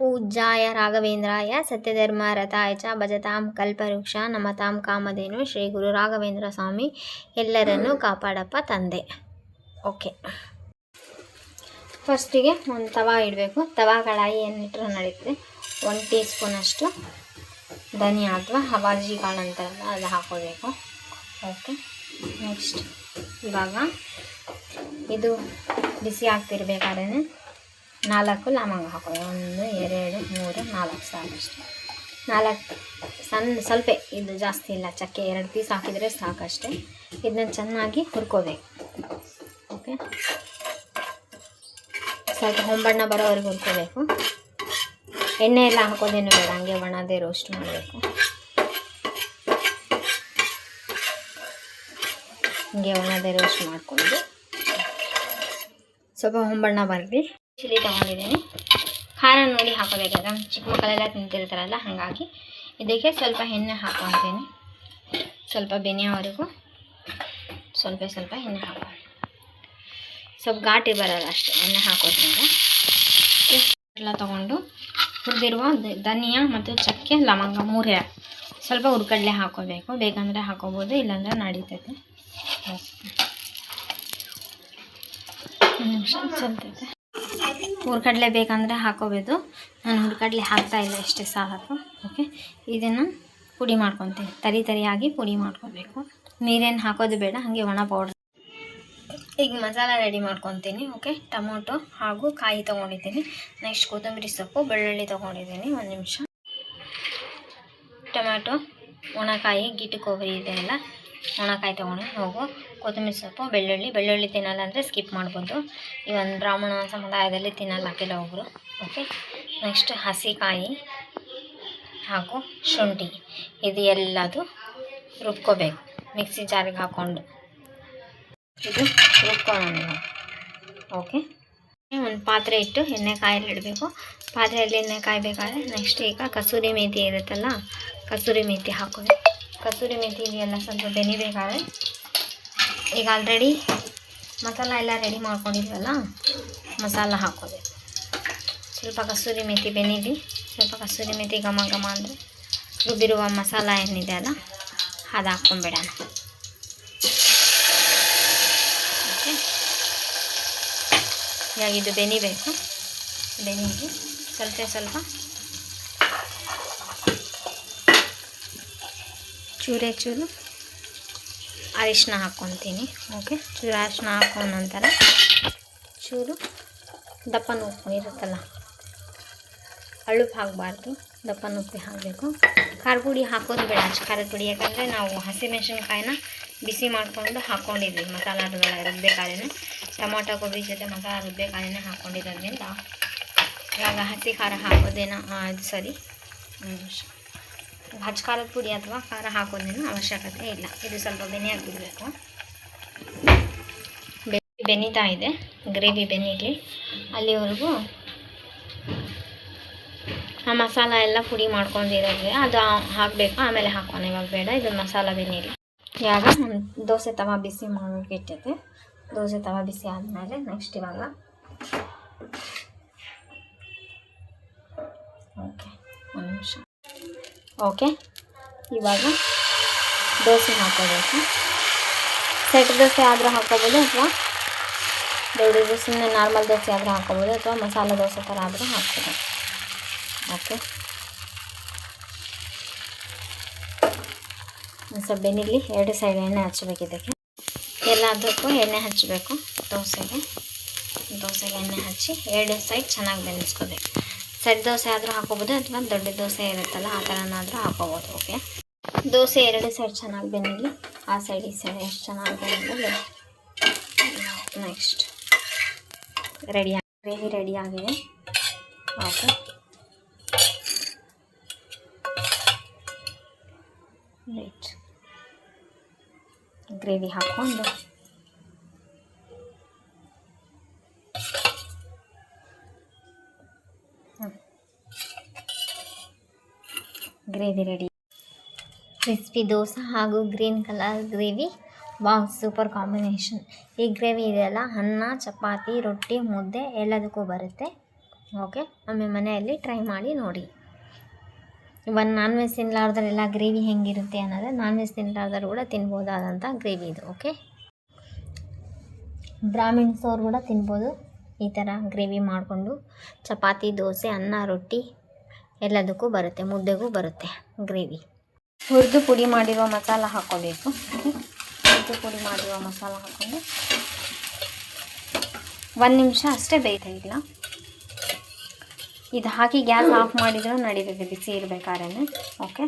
ಪೂಜ್ಯಾಯ ರಾಘವೇಂದ್ರಾಯ ಸತ್ಯಧರ್ಮ ರಥಾಯ ಚ ಭಜತಾಂ ಕಲ್ಪವೃಕ್ಷ ನಮತಾಂ ಕಾಮಧೇನು ಶ್ರೀ ಗುರು ರಾಘವೇಂದ್ರ ಸ್ವಾಮಿ ಎಲ್ಲರನ್ನೂ ಕಾಪಾಡಪ್ಪ ತಂದೆ. ಓಕೆ. ಫಸ್ಟಿಗೆ ಒಂದು ತವಾ ಇಡಬೇಕು. ತವಾ ಕಡಾಯಿ ಏನಿಟ್ಟರೆ ನಡೀತದೆ. ಒಂದು ಟೀ ಸ್ಪೂನಷ್ಟು ಧನಿಯಾ ಅಥವಾ ಹವಾಜಿ ಕಾಳು ಅಂತಾರಲ್ಲ ಅದು ಹಾಕೋಬೇಕು. ಓಕೆ ನೆಕ್ಸ್ಟ್ ಇವಾಗ ಇದು ಬಿಸಿ ಆಗ್ತಿರ್ಬೇಕಾದ್ರೆ ನಾಲ್ಕು ಲವಂಗ ಹಾಕೋದು ಒಂದು, ಎರಡು, ಮೂರು, ನಾಲ್ಕು ಸಾಕಷ್ಟು ನಾಲ್ಕು ಸಣ್ಣ, ಸ್ವಲ್ಪ ಇದು ಜಾಸ್ತಿ ಇಲ್ಲ. ಚಕ್ಕೆ ಎರಡು ಪೀಸ್ ಹಾಕಿದರೆ ಸಾಕಷ್ಟೇ ಇದನ್ನ ಚೆನ್ನಾಗಿ ಹುರ್ಕೋಬೇಕು. ಓಕೆ ಸ್ವಲ್ಪ ಹೊಂಬಣ್ಣ ಬರೋವರೆಗೆ ಹುರ್ಕೋಬೇಕು. ಎಣ್ಣೆ ಎಲ್ಲ ಹಾಕೋದೇನು ಬೇಡ. ಹಂಗೆ ಒಣದೇ ರೋಸ್ಟ್ ಮಾಡಬೇಕು. ಹಿಂಗೆ ಒಣದೇ ರೋಸ್ಟ್ ಮಾಡಿಕೊಂಡು. ಸ್ವಲ್ಪ ಹೊಂಬಣ್ಣ ಬರಲಿ. ಚಿಲ್ಲಿ ತೊಗೊಂಡಿದ್ದೀನಿ ಖಾರ ನೋಡಿ ಹಾಕೋಬೇಕಾದ ಚಿಕ್ಕ ಮಕ್ಕಳೆಲ್ಲ ತಿಂತಿರ್ತಾರಲ್ಲ, ಹಾಗಾಗಿ ಇದಕ್ಕೆ ಸ್ವಲ್ಪ ಎಣ್ಣೆ ಹಾಕೊತೀನಿ. ಸ್ವಲ್ಪ ಬೆನೆಯವರೆಗೂ ಸ್ವಲ್ಪ ಸ್ವಲ್ಪ ಎಣ್ಣೆ ಹಾಕೋ ಸ್ವಲ್ಪ ಘಾಟಿ ಬರೋಲ್ಲ ಅಷ್ಟೇ, ಎಣ್ಣೆ ಹಾಕೋದ್ರಿಂದ. ಎಲ್ಲ ತೊಗೊಂಡು ಹುರಿದಿರುವ ಧನಿಯಾ ಮತ್ತು ಚಕ್ಕೆ, ಲವಂಗ ಮೂರೆ. ಸ್ವಲ್ಪ ಹುರ್ಗಡ್ಲೆ ಹಾಕೋಬೇಕು. ಬೇಕಂದರೆ ಹಾಕೋಬೋದು, ಇಲ್ಲಾಂದ್ರೆ ನಡೀತೈತೆ. ಒಂದು ಹುರ್ಕಡ್ಲೆ ಬೇಕಂದರೆ ಹಾಕೋಬೋದು. ನಾನು ಹುರ್ಗಡ್ಲೆ ಹಾಕ್ತಾ ಇಲ್ಲ ಎಷ್ಟೇ ಸಾಕು ಓಕೆ ಇದನ್ನು ಪುಡಿ ಮಾಡ್ಕೊತೀನಿ. ತರಿ ತರಿಯಾಗಿ ಪುಡಿ ಮಾಡ್ಕೊಬೇಕು. ನೀರೇನು ಹಾಕೋದು ಬೇಡ, ಹಾಗೆ ಒಣ ಪೌಡ್ರ್ ಈಗ ಮಸಾಲ ರೆಡಿ ಮಾಡ್ಕೊತೀನಿ ಓಕೆ ಟೊಮೊಟೊ ಹಾಗೂ ಕಾಯಿ ತೊಗೊಂಡಿದ್ದೀನಿ. ನೆಕ್ಸ್ಟ್ ಕೊತ್ತಂಬರಿ ಸೊಪ್ಪು, ಬೆಳ್ಳುಳ್ಳಿ ತೊಗೊಂಡಿದ್ದೀನಿ, ಒಂದು ನಿಮಿಷ. ಟೊಮ್ಯಾಟೊ ಒಣಕಾಯಿ, ಗಿಟ್ಟು, ಕೊಬ್ಬರಿ ಇದೆಯಲ್ಲ ಒಣಕಾಯಿ ತೊಗೊಂಡು ಹೋಗು. ಕೊತ್ತಂಬರಿ ಸೊಪ್ಪು, ಬೆಳ್ಳುಳ್ಳಿ. ಬೆಳ್ಳುಳ್ಳಿ ತಿನ್ನಲ್ಲ ಅಂದರೆ ಸ್ಕಿಪ್ ಮಾಡ್ಬೋದು. ಈ ಒಂದು ಬ್ರಾಹ್ಮಣ ಸಮುದಾಯದಲ್ಲಿ ತಿನ್ನಲ್ಲ ಕೆಲವೊಬ್ಬರು ಓಕೆ ನೆಕ್ಸ್ಟ್ ಹಸಿಕಾಯಿ ಹಾಗೂ ಶುಂಠಿ. ಇದು ಎಲ್ಲದು ರುಬ್ಕೋಬೇಕು. ಮಿಕ್ಸಿ ಜಾರಿಗೆ ಹಾಕ್ಕೊಂಡು ಇದು ರುಬ್ಕೊಳ್ಳೋಣ ಓಕೆ ಒಂದು ಪಾತ್ರೆ ಇಟ್ಟು ಎಣ್ಣೆ ಕಾಯಲ್ಲಿ ಇಡಬೇಕು. ಪಾತ್ರೆಯಲ್ಲಿ ಎಣ್ಣೆ ಕಾಯಬೇಕಾದ್ರೆ ನೆಕ್ಸ್ಟ್ ಈಗ ಕಸೂರಿ ಮೇಥಿ ಇರುತ್ತಲ್ಲ, ಕಸೂರಿ ಮೇಥಿ ಹಾಕೋದು ಕಸೂರಿ ಮೆಂತಿ ಇದೆಯಲ್ಲ ಸ್ವಲ್ಪ ಬೆನಿಬೇಕಾದ್ರೆ ಈಗ ಆಲ್ರೆಡಿ ಮಸಾಲ ಎಲ್ಲ ರೆಡಿ ಮಾಡ್ಕೊಂಡಿದ್ವಲ್ಲ, ಮಸಾಲ ಹಾಕೋಬೇಕು ಸ್ವಲ್ಪ ಕಸೂರಿ ಮೆಂತಿ ಬೆನೀಲಿ. ಸ್ವಲ್ಪ ಕಸೂರಿ ಮೆಂತಿ ಘಮ ಘಮ ಅಂದರೆ ರುಬ್ಬಿರುವ ಮಸಾಲ ಏನಿದೆ ಅಲ್ಲ, ಅದು ಹಾಕ್ಕೊಂಬಿಡೋಣ ಓಕೆ ಈಗ ಇದು ಬೆನಿಬೇಕು. ಬೆನಿಗೆ ಸ್ವಲ್ಪ ಸ್ವಲ್ಪ ಚೂರೇ ಚೂರು ಅರಿಶಿನ ಹಾಕ್ಕೊತೀನಿ, ಓಕೆ? ಚೂರು ಅರಿಶಿನ ಹಾಕೋ ನಂತರ ಚೂರು ದಪ್ಪನ ಉಪ್ಪು ಇರುತ್ತಲ್ಲ ಅಳುಪು ಹಾಕಬಾರ್ದು, ದಪ್ಪನ ಉಪ್ಪು ಹಾಕಬೇಕು. ಖಾರ ಪುಡಿ ಹಾಕೋದು ಬೇಡ ಅಷ್ಟು ಖಾರದ ಪುಡಿ ಯಾಕಂದರೆ ನಾವು ಹಸಿಮೆಣಸಿನ್ಕಾಯಿನ ಬಿಸಿ ಮಾಡಿಕೊಂಡು ಹಾಕ್ಕೊಂಡಿದ್ವಿ ಮಸಾಲ ರುಬ್ಬೇಕಾದ್ರೆ ಟೊಮೊಟೊ ಕೊಬ್ಬರಿ ಜೊತೆ ಮಸಾಲ ರುಬ್ಬೇಕಾದ್ರೆ ಹಾಕ್ಕೊಂಡಿರೋದ್ರಿಂದ ಇವಾಗ ಹಸಿ ಖಾರ ಹಾಕೋದೇನೋ ಅದು ಸರಿ. ಖಾರದ ಪುಡಿ ಅಥವಾ ಖಾರ ಹಾಕೋದೇನು ಅವಶ್ಯಕತೆ ಇಲ್ಲ. ಇದು ಸ್ವಲ್ಪ ಬೆನೆಯಾಗಿ ಬಿಡಬೇಕು ಬೆನೀತಾ ಇದೆ. ಗ್ರೇವಿ ಬೆನೀಲಿ ಅಲ್ಲಿವರೆಗೂ ಆ ಮಸಾಲ ಎಲ್ಲ ಪುಡಿ ಮಾಡ್ಕೊಂಡಿರೋದ್ರೆ ಅದು ಹಾಕಬೇಕು. ಆಮೇಲೆ ಹಾಕೋಣ. ಇವಾಗ ಬೇಡ. ಇದು ಮಸಾಲ ಬೆನೀಲಿ ಇವಾಗ ದೋಸೆ ತವ ಬಿಸಿ ಮಾಡೋಕೆ ದೋಸೆ ತವ ಬಿಸಿ ಆದಮೇಲೆ ನೆಕ್ಸ್ಟ್ ಇವಾಗ ಓಕೆ ಒಂದು ನಿಮಿಷ. ಓಕೆ? ಇವಾಗ ದೋಸೆ ಹಾಕೋಬೇಕು. ಸೆಟ್ ದೋಸೆ ಆದರೂ ಹಾಕೋಬೋದು ಅಥವಾ ದೊಡ್ಡ ಸುಮ್ಮನೆ ನಾರ್ಮಲ್ ದೋಸೆ ಆದರೂ ಹಾಕೋಬೋದು ಅಥವಾ ಮಸಾಲೆ ದೋಸೆ ಥರ ಆದರೂ ಹಾಕ್ಬೋದು. ಓಕೆ? ಸ್ವಲ್ಪ ಬೆನ್ನಿಲಿ ಎರಡು ಸೈಡ್ ಎಣ್ಣೆ ಹಚ್ಚಬೇಕು ಇದಕ್ಕೆ. ಎಲ್ಲದಕ್ಕೂ ಎಣ್ಣೆ ಹಚ್ಚಬೇಕು ದೋಸೆಗೆ. ದೋಸೆಗೆ ಎಣ್ಣೆ ಹಚ್ಚಿ ಎರಡು ಸೈಡ್ ಚೆನ್ನಾಗಿ ಬೆನೆಸ್ಕೋಬೇಕು ಸೆಟ್ ದೋಸೆ ಆದರೂ ಹಾಕೋಬೋದು ಅಥವಾ ದೊಡ್ಡ ದೋಸೆ ಇರುತ್ತಲ್ಲ, ಆ ಥರನಾದರೂ ಹಾಕೋಬೋದು ಓಕೆ ದೋಸೆ ಎರಡು ಸೈಡ್ ಚೆನ್ನಾಗಿ ಬೆನ್ನಿಲಿ ಆ ಸೈಡ್, ಈ ಸೈಡ್ ಎಷ್ಟು ಚೆನ್ನಾಗಿ ಬೆಂದಿಲ್ಲ ನೆಕ್ಸ್ಟ್ ರೆಡಿ ಗ್ರೇವಿ ರೆಡಿ ಆಗಿದೆ. ಓಕೆ ರೈಟ್ ಗ್ರೇವಿ ಹಾಕ್ಕೊಂಡು. Gravy ready. ಕ್ರಿಸ್ಪಿ ದೋಸೆ ಹಾಗೂ green colour gravy. Wow, super combination. ಈ ಗ್ರೇವಿ ಇದೆಯಲ್ಲ, ಅನ್ನ, ಚಪಾತಿ, ರೊಟ್ಟಿ, ಮುದ್ದೆ ಎಲ್ಲದಕ್ಕೂ ಬರುತ್ತೆ. ಓಕೆ ಒಮ್ಮೆ ಮನೆಯಲ್ಲಿ ಟ್ರೈ ಮಾಡಿ ನೋಡಿ. ಇವನ್ ನಾನ್ ವೆಜ್ ತಿನ್ನಲಾರ್ದರೆಲ್ಲ ಗ್ರೇವಿ ಹೆಂಗಿರುತ್ತೆ ಅನ್ನೋದು ನಾನ್ ವೆಜ್ ತಿನ್ನಲಾರ್ದರು ಕೂಡ ತಿನ್ಬೋದಾದಂಥ ಗ್ರೇವಿ ಇದು, ಓಕೆ? ಬ್ರಾಹ್ಮಿಣ್ಸ್ ಅವ್ರು ಕೂಡ ತಿನ್ಬೋದು ಈ ಥರ ಗ್ರೇವಿ ಮಾಡಿಕೊಂಡು. ಚಪಾತಿ, ದೋಸೆ, ಅನ್ನ, ರೊಟ್ಟಿ. ಎಲ್ಲದಕ್ಕೂ ಬರುತ್ತೆ, ಮುದ್ದೆಗೂ ಬರುತ್ತೆ ಗ್ರೇವಿ. ಹುರಿದು ಪುಡಿ ಮಾಡಿರೋ ಮಸಾಲ ಹಾಕ್ಕೋಬೇಕು. ಹುರಿದು ಪುಡಿ ಮಾಡಿರೋ ಮಸಾಲ ಹಾಕ್ಕೊಂಡು ಒಂದು ನಿಮಿಷ ಅಷ್ಟೇ ಬೇಯ್ತಾ ಇಲ್ಲ ಇದು ಹಾಕಿ ಗ್ಯಾಸ್ ಆಫ್ ಮಾಡಿದರೂ ನಡೀತದೆ, ಬಿಸಿ ಇರಬೇಕಾದ್ರೆ. ಓಕೆ?